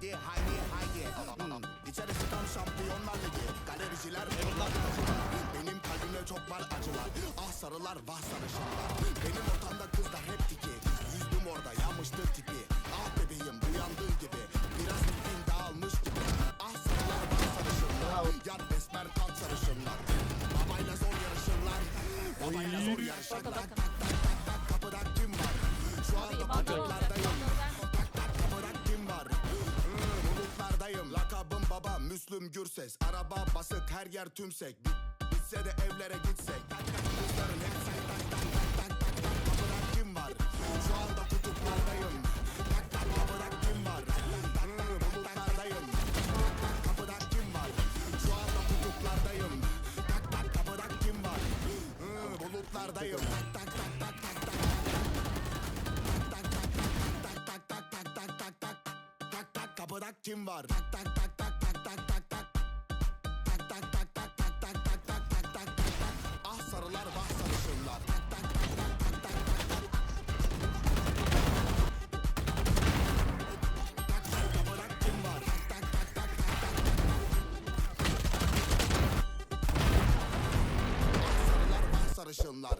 haydi haydi haydi. Hmm. İçerisi tam şampiyonlar ligi. Galericiler Benim kalbimde çok var acılar. Ah sarılar vah sarışınlar Benim ortamda kızlar hep tiki. Yüzdüm orada yanmıştır tipi. Ah bebeğim uyandığın gibi. Biraz ipin dağılmış gibi. Ah sarılar vah sarışınlar Yar besmer kalk sarışınlar Babayla zor yarışırlar. Babayla zor yarışırlar Gürses Araba basık her yer tümsek Bit, Bitse de evlere gitsek kızların hepsi tak tak tak tak tak tak Kapıda kim var Şu anda kutuplardayım Tak tak kapıda kim var Tak tak bulutlardayım Tak tak kapıda kim var Şu anda kutuplardayım Tak tak kapıda kim var Hmm, Bulutlardayım Tak tak tak tak tak tak tak tak tak tak tak tak tak tak tak tak tak tak kapıda kim var tak tak tak sarışınlar